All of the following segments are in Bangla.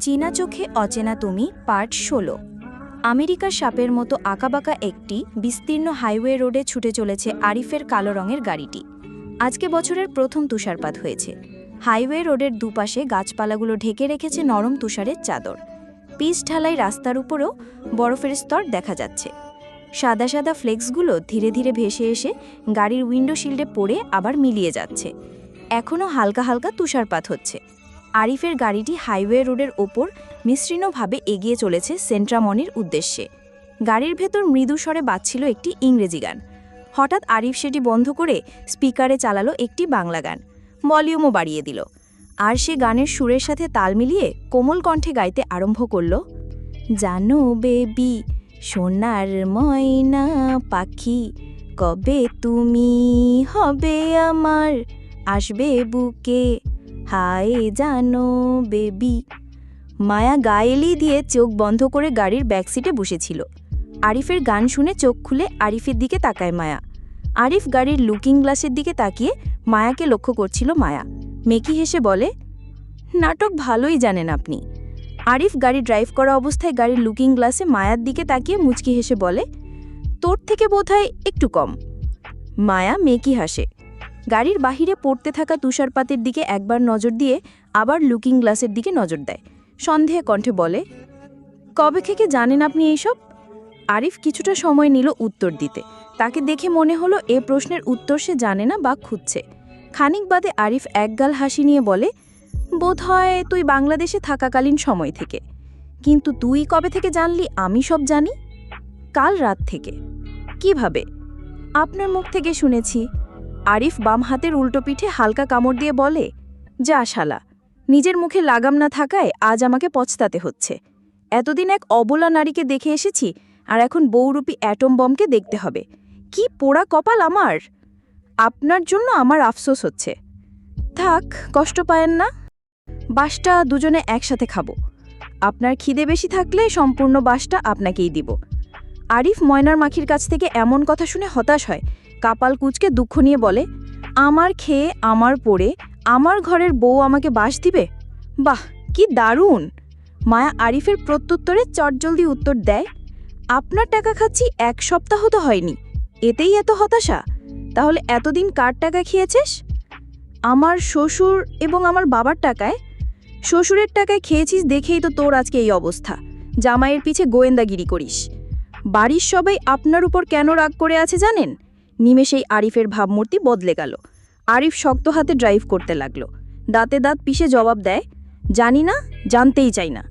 চীনা চোখে অচেনা তুমি, পার্ট ষোলো। আমেরিকার সাপের মতো আঁকাবাঁকা একটি, বিস্তীর্ণ হাইওয়ে রোডে ছুটে চলেছে আরিফের কালো রঙের গাড়িটি। আজকে বছরের প্রথম তুষারপাত হয়েছে। হাইওয়ে রোডের দুপাশে গাছপালাগুলো ঢেকে রেখেছে নরম তুষারের চাদর। পিচ ঢালাই রাস্তার উপরেও বরফের স্তর দেখা যাচ্ছে। সাদা সাদা ফ্লেক্সগুলো ধীরে ধীরে ভেসে এসে গাড়ির উইন্ডো শিল্ডে পড়ে আবার মিলিয়ে যাচ্ছে। এখনও হালকা হালকা তুষারপাত হচ্ছে। আরিফের গাড়িটি হাইওয়ে রোডের ওপর মিশ্রীণভাবে এগিয়ে চলেছে সেন্ট্রামনির উদ্দেশ্যে। গাড়ির ভেতর মৃদু স্বরে বাজছিল একটি ইংরেজি গান। হঠাৎ আরিফ সেটি বন্ধ করে স্পিকারে চালালো একটি বাংলা গান। ভলিউমও বাড়িয়ে দিল। আর সে গানের সুরের সাথে তাল মিলিয়ে কোমল কণ্ঠে গাইতে আরম্ভ করল, জানো বেবি, সোনার ময়না পাখি, কবে তুমি হবে আমার? আসবে বুকে হায় জানো বেবি। মায়া গায়েলি দিয়ে চোখ বন্ধ করে গাড়ির ব্যাকসিটে বসেছিল। আরিফের গান শুনে চোখ খুলে আরিফের দিকে তাকায় মায়া। আরিফ গাড়ির লুকিং গ্লাসের দিকে তাকিয়ে মায়াকে লক্ষ্য করছিল মায়া। মেকি হেসে বলে, নাটক ভালোই জানেন আপনি। আরিফ গাড়ি ড্রাইভ করা অবস্থায় গাড়ির লুকিং গ্লাসে মায়ার দিকে তাকিয়ে মুচকি হেসে বলে, তোর থেকে বোধহয় একটু কম। মায়া মেকি হাসে গাড়ির বাহিরে পড়তে থাকা তুষারপাতের দিকে একবার নজর দিয়ে আবার লুকিং গ্লাসের দিকে নজর দেয়। সন্দেহে কণ্ঠে বলে, কবে থেকে জানেন আপনি এইসব? আরিফ কিছুটা সময় নিল উত্তর দিতে। তাকে দেখে মনে হলো এ প্রশ্নের উত্তর সে জানে না বা খুঁজছে। খানিক বাদে আরিফ একগাল হাসি নিয়ে বলে বোধ হয় তুই বাংলাদেশে থাকাকালীন সময় থেকে। কিন্তু তুই কবে থেকে জানলি? আমি সব জানি। কাল রাত থেকে। কীভাবে? আপনার মুখ থেকে শুনেছি। আরিফ বাম হাতের উল্টো পিঠে হালকা কামড় দিয়ে বলে, যা শালা, নিজের মুখে লাগাম না থাকায় আজ আমাকে পচতাতে হচ্ছে। এতদিন এক অবলা নারীকে দেখে এসেছি আর এখন বৌরূপী অ্যাটম বমকে দেখতে হবে। কি পোড়া কপাল আমার? আপনার জন্য আমার আফসোস হচ্ছে। থাক, কষ্ট পায়েন না। বাসটা দুজনে একসাথে খাব। আপনার খিদে বেশি থাকলে সম্পূর্ণ বাসটা আপনাকেই দিব। আরিফ ময়নার মাখির কাছ থেকে এমন কথা শুনে হতাশ হয় কাপাল কুচকে দুঃখ নিয়ে বলে, আমার খেয়ে, আমার পড়ে, আমার ঘরের বউ আমাকে বাস দিবে? বাহ, কি দারুণ! মায়া আরিফের প্রত্যুত্তরে চটজলদি উত্তর দেয়, আপনার টাকা খাচ্ছি এক সপ্তাহ তো হয়নি, এতেই এত হতাশা। তাহলে এতদিন কার টাকা খেয়েছিস? আমার শ্বশুর এবং আমার বাবার টাকায়? শ্বশুরের টাকায় খেয়েছিস দেখেই তো তোর আজকে এই অবস্থা। জামাইয়ের পিছে গোয়েন্দাগিরি করিস। বাড়ির সবাই আপনার উপর কেন রাগ করে আছে জানেন? নিমেষেই আরিফের ভাবমূর্তি বদলে গেল। আরিফ শক্ত হাতে ড্রাইভ করতে লাগল। দাঁতে দাঁত পিষে জবাব দেয়, জানি না, জানতেই চাই না।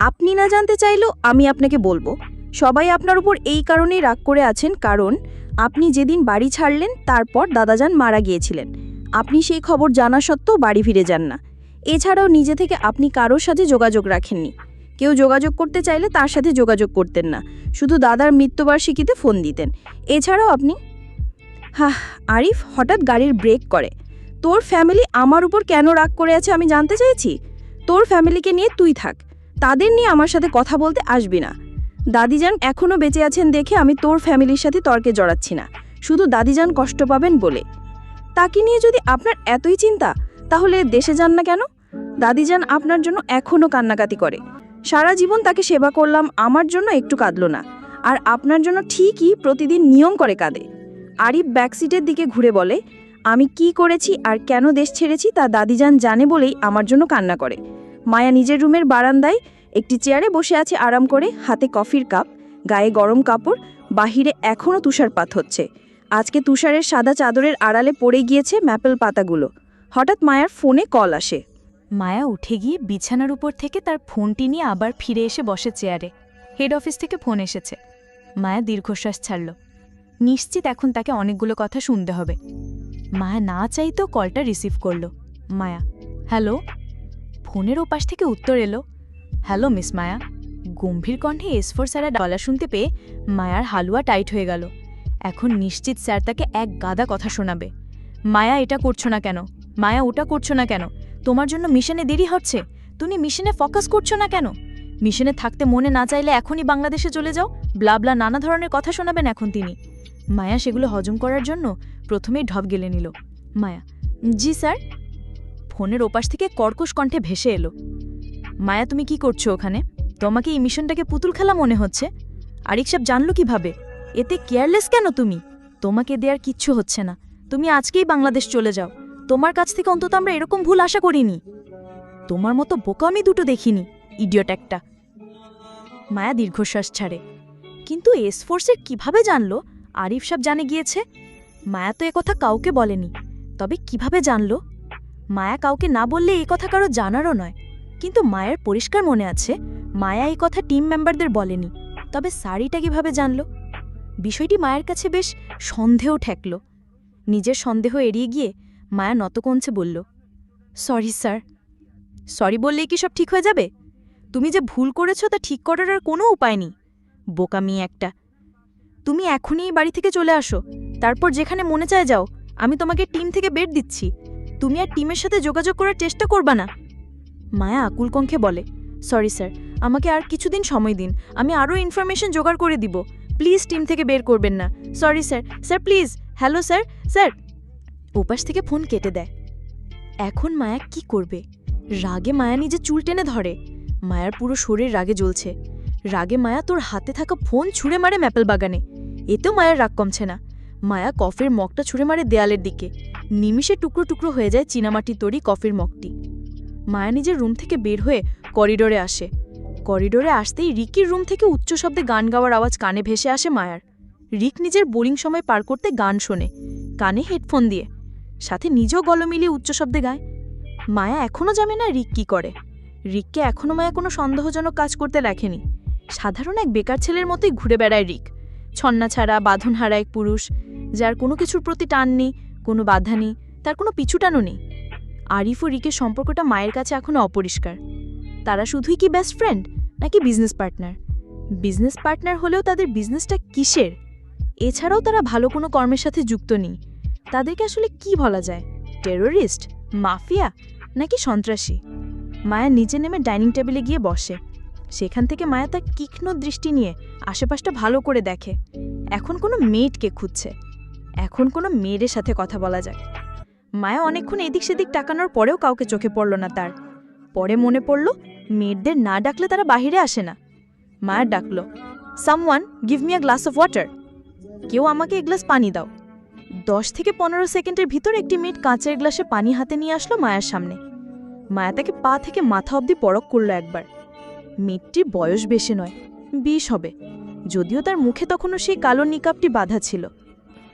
আপনি না জানতে চাইলেও আমি আপনাকে বলব। সবাই আপনার উপর এই কারণেই রাগ করে আছেন, কারণ আপনি যেদিন বাড়ি ছাড়লেন, তারপর দাদাজান মারা গিয়েছিলেন। আপনি সেই খবর জানা সত্ত্বেও বাড়ি ফিরে যান না। এছাড়াও নিজে থেকে আপনি কারোর সাথে যোগাযোগ রাখেননি। কেউ যোগাযোগ করতে চাইলে তার সাথে যোগাযোগ করতেন না। শুধু দাদার মৃত্যুবার্ষিকীতে ফোন দিতেন। এছাড়াও আপনি হাহ, আরিফ হঠাৎ গাড়ির ব্রেক করে। তোর ফ্যামিলি আমার উপর কেন রাগ করে আছে আমি জানতে চাইছি তোর ফ্যামিলিকে নিয়ে তুই থাক। তাদের নিয়ে আমার সাথে কথা বলতে আসবি না। দাদিজান এখনও বেঁচে আছেন দেখে আমি তোর ফ্যামিলির সাথে তর্কে জড়াচ্ছি না। শুধু দাদিজান কষ্ট পাবেন বলে। তাকে নিয়ে যদি আপনার এতই চিন্তা, তাহলে দেশে যান না কেন? দাদিজান আপনার জন্য এখনও কান্নাকাতি করে। সারা জীবন তাকে সেবা করলাম, আমার জন্য একটু কাঁদল না। আর আপনার জন্য ঠিকই প্রতিদিন নিয়ম করে কাঁদে। আরিফ ব্যাকসিটের দিকে ঘুরে বলে, আমি কি করেছি আর কেন দেশ ছেড়েছি তা দাদিজান জানে বলেই আমার জন্য কান্না করে। মায়া নিজের রুমের বারান্দায় একটি চেয়ারে বসে আছে আরাম করে, হাতে কফির কাপ, গায়ে গরম কাপড়, বাহিরে এখনও তুষারপাত হচ্ছে। আজকে তুষারের সাদা চাদরের আড়ালে পড়ে গিয়েছে ম্যাপেল পাতাগুলো। হঠাৎ মায়ার ফোনে কল আসে। মায়া উঠে গিয়ে বিছানার উপর থেকে তার ফোনটি নিয়ে আবার ফিরে এসে বসে চেয়ারে। হেড অফিস থেকে ফোন এসেছে। মায়া দীর্ঘশ্বাস ছাড়ল। নিশ্চিত এখন তাকে অনেকগুলো কথা শুনতে হবে। মায়া না চাইতেও কলটা রিসিভ করল। মায়া, হ্যালো? ফোনের ওপাশ থেকে উত্তর এলো, হ্যালো, মিস মায়া। গম্ভীর কণ্ঠে এসফোর স্যারের গলা শুনতে পেয়ে মায়ার হালুয়া টাইট হয়ে গেল। এখন নিশ্চিত স্যার তাকে এক গাদা কথা শোনাবে। মায়া, এটা করছ না কেন? মায়া, ওটা করছ না কেন? তোমার জন্য মিশনে দেরি হচ্ছে? তুমি মিশনে ফোকাস করছ না কেন? মিশনে থাকতে মনে না চাইলে এখনই বাংলাদেশে চলে যাও। ব্লাবলা নানা ধরনের কথা শোনাবেন এখন তিনি। মায়া সেগুলো হজম করার জন্য প্রথমেই ঢপ গেলে নিল। মায়া, জি, স্যার। ফোনের ওপাশ থেকে কর্কশ কণ্ঠে ভেসে এলো। মায়া, তুমি কি করছ ওখানে? তোমাকে এই মিশনটাকে পুতুল খেলা মনে হচ্ছে? আরিক সাহেব জানলো কীভাবে? এতে কেয়ারলেস কেন তুমি? তোমাকে দেয়ার কিচ্ছু হচ্ছে না। তুমি আজকেই বাংলাদেশ চলে যাও। তোমার কাছ থেকে অন্তত আমরা এরকম ভুল আশা করিনি। তোমার মতো বোকা আমি দুটো দেখিনি, ইডিয়ট একটা। মায়া দীর্ঘশ্বাস ছাড়ে। কিন্তু এস ফোর্সের কীভাবে জানলো? আরিফ সাহেব জানে গিয়েছে? মায়া তো কথা কাউকে বলেনি। তবে কীভাবে জানল? মায়া কাউকে না বললে এই কথা কারও জানারও নয়। কিন্তু মায়ের পরিষ্কার মনে আছে, মায়া এই কথা টিম মেম্বারদের বলেনি। তবে সারিটা কীভাবে জানল? বিষয়টি মায়ের কাছে বেশ সন্দেহ ঠেকল। নিজের সন্দেহ এড়িয়ে গিয়ে মায়া নত নতকঞ্চে বলল, সরি স্যার। সরি বললেই কি সব ঠিক হয়ে যাবে? তুমি যে ভুল করেছ তা ঠিক করার আর কোনো উপায় নেই। বোকামি একটা। তুমি এখনই এই বাড়ি থেকে চলে আসো। তারপর যেখানে মনে চায় যাও। আমি তোমাকে টিম থেকে বের দিচ্ছি। তুমি আর টিমের সাথে যোগাযোগ করার চেষ্টা করবা না। মায়া আকুল বলে, সরি স্যার, আমাকে আর কিছুদিন সময় দিন। আমি আরও ইনফরমেশন জোগাড় করে দিব। প্লিজ টিম থেকে বের করবেন না। Sorry sir sir please, hello sir sir. ওপাশ থেকে ফোন কেটে দেয়। এখন মায়া কি করবে? রাগে মায়া নিজে চুল টেনে ধরে। মায়ার পুরো শরীর রাগে জ্বলছে। রাগে মায়া তোর হাতে থাকা ফোন ছুঁড়ে মারে ম্যাপেল বাগানে এতেও মায়ের রাগ কমছে না। মায়া কফির মগটা ছুঁড়ে মারে দেয়ালের দিকে। নিমিষে টুকরো টুকরো হয়ে যায় চীনামাটির তৈরি কফির মগটি। মায়া নিজের রুম থেকে বের হয়ে করিডোরে আসে। করিডোরে আসতেই রিকির রুম থেকে উচ্চ শব্দে গান গাওয়ার আওয়াজ কানে ভেসে আসে মায়ার। রিক নিজের বোরিং সময় পার করতে গান শোনে, কানে হেডফোন দিয়ে। সাথে নিজেও গল মিলিয়ে উচ্চ শব্দে গায়। মায়া এখনও জানে না রিক কি করে। রিককে এখনও মায়া কোনো সন্দেহজনক কাজ করতে রাখেনি সাধারণ এক বেকার ছেলের মতোই ঘুরে বেড়ায় রিক। ছন্না ছাড়া বাঁধন হারা এক পুরুষ, যার কোনো কিছুর প্রতি টান নেই, কোনো বাধা নেই, তার কোনো পিছুটানও নেই। আরিফ ও রিকের সম্পর্কটা মায়ের কাছে এখনও অপরিষ্কার। তারা শুধুই কি বেস্ট ফ্রেন্ড নাকি বিজনেস পার্টনার বিজনেস পার্টনার হলেও তাদের বিজনেসটা কিসের? এছাড়াও তারা ভালো কোনো কর্মের সাথে যুক্ত নেই। তাদেরকে আসলে কি বলা যায়? টেরোরিস্ট মাফিয়া নাকি সন্ত্রাসী? মায়া নিচে নেমে ডাইনিং টেবিলে গিয়ে বসে। সেখান থেকে মায়া তার তীক্ষ্ণ দৃষ্টি নিয়ে আশেপাশটা ভালো করে দেখে। এখন কোনো মেয়েটকে খুঁজছে। এখন কোনো মেয়ের সাথে কথা বলা যায় মায়া অনেকক্ষণ এদিক সেদিক টাকানোর পরেও কাউকে চোখে পড়ল না তার। পরে মনে পড়ল, মেয়েদের না ডাকলে তারা বাহিরে আসে না। মায়া ডাকল, someone, give me a glass of water. কেউ আমাকে এক গ্লাস পানি দাও। দশ থেকে পনেরো সেকেন্ডের ভিতর একটি মেয়েট কাঁচের গ্লাসে পানি হাতে নিয়ে আসলো মায়ার সামনে। মায়া তাকে পা থেকে মাথা অবধি পরক করল একবার। মেয়েটির বয়স বেশি নয়, বিষ হবে। যদিও তার মুখে তখনও সেই কালো নিকাপটি বাঁধা ছিল।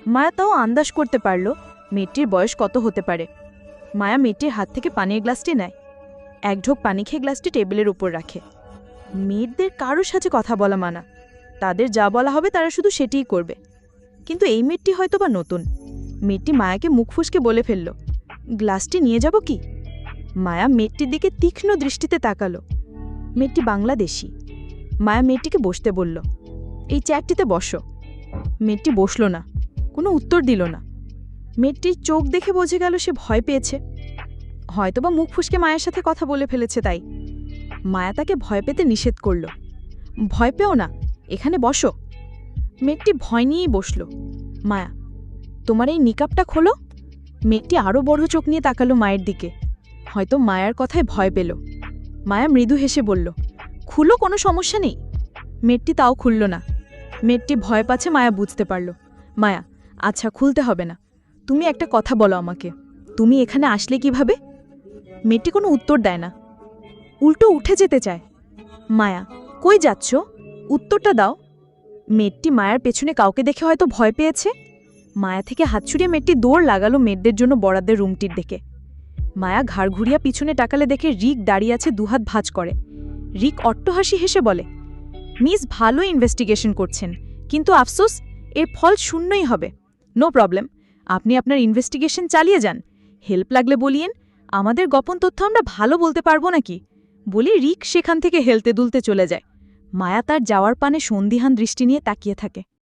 মায়া তাও আন্দাজ করতে পারল মেয়েটির বয়স কত হতে পারে। মায়া মেয়েটির হাত থেকে পানির গ্লাসটি নেয়। এক ঢোক পানি খেয়ে গ্লাসটি টেবিলের উপর রাখে। মেয়েদের কারোর সাথে কথা বলা মানা। তাদের যা বলা হবে তারা শুধু সেটিই করবে। কিন্তু এই মেয়েটি হয়তো বা নতুন। মেয়েটি মায়াকে মুখ ফুসকে বলে ফেলল, গ্লাসটি নিয়ে যাব কি? মায়া মেয়েটির দিকে তীক্ষ্ণ দৃষ্টিতে তাকালো। মেয়েটি বাংলাদেশি। মায়া মেয়েটিকে বসতে বলল, এই চেয়ারটিতে বসো। মেয়েটি বসল না, কোনো উত্তর দিল না। মেয়েটির চোখ দেখে বোঝে গেল সে ভয় পেয়েছে। হয়তোবা মুখ ফুসকে মায়ের সাথে কথা বলে ফেলেছে তাই। মায়া তাকে ভয় পেতে নিষেধ করল, ভয় পেও না, এখানে বসো। মেয়েটি ভয় নিয়েই বসল, মায়া, তোমার এই নিকাপটা খোলো। মেয়েটি আরও বড় চোখ নিয়ে তাকালো মায়ের দিকে, হয়তো মায়ার কথায় ভয় পেল। মায়া মৃদু হেসে বলল, খুলো, কোনো সমস্যা নেই। মেয়েটি তাও খুলল না। মেয়েটি ভয় পাচ্ছে মায়া বুঝতে পারল, মায়া আচ্ছা খুলতে হবে না। তুমি একটা কথা বলো আমাকে। তুমি এখানে আসলে কীভাবে? মেয়েটি কোনো উত্তর দেয় না। উল্টো উঠে যেতে চায়, মায়া, কই যাচ্ছ? উত্তরটা দাও। মেয়েটি মায়ার পেছনে কাউকে দেখে হয়তো ভয় পেয়েছে। মায়া থেকে হাত ছুড়িয়ে মেয়েটি দৌড় লাগালো মেয়েদের জন্য বরাদ্দের রুমটির দিকে। মায়া ঘাড় ঘুরিয়া পিছনে টাকালে দেখে রিক দাঁড়িয়ে আছে দুহাত ভাঁজ করে। রিক অট্টহাসি হেসে বলে, মিস ভালো ইনভেস্টিগেশন করছেন, কিন্তু আফসোস, এর ফল শূন্যই হবে। নো প্রবলেম আপনি আপনার ইনভেস্টিগেশন চালিয়ে যান। হেল্প লাগলে বলিয়েন, আমাদের গোপন তথ্য আমরা ভালো বলতে পারব নাকি? বলে রিক সেখান থেকে হেলতে দুলতে চলে যায়। মায়া তার যাওয়ার পানে সন্দিহান দৃষ্টি নিয়ে তাকিয়ে থাকে।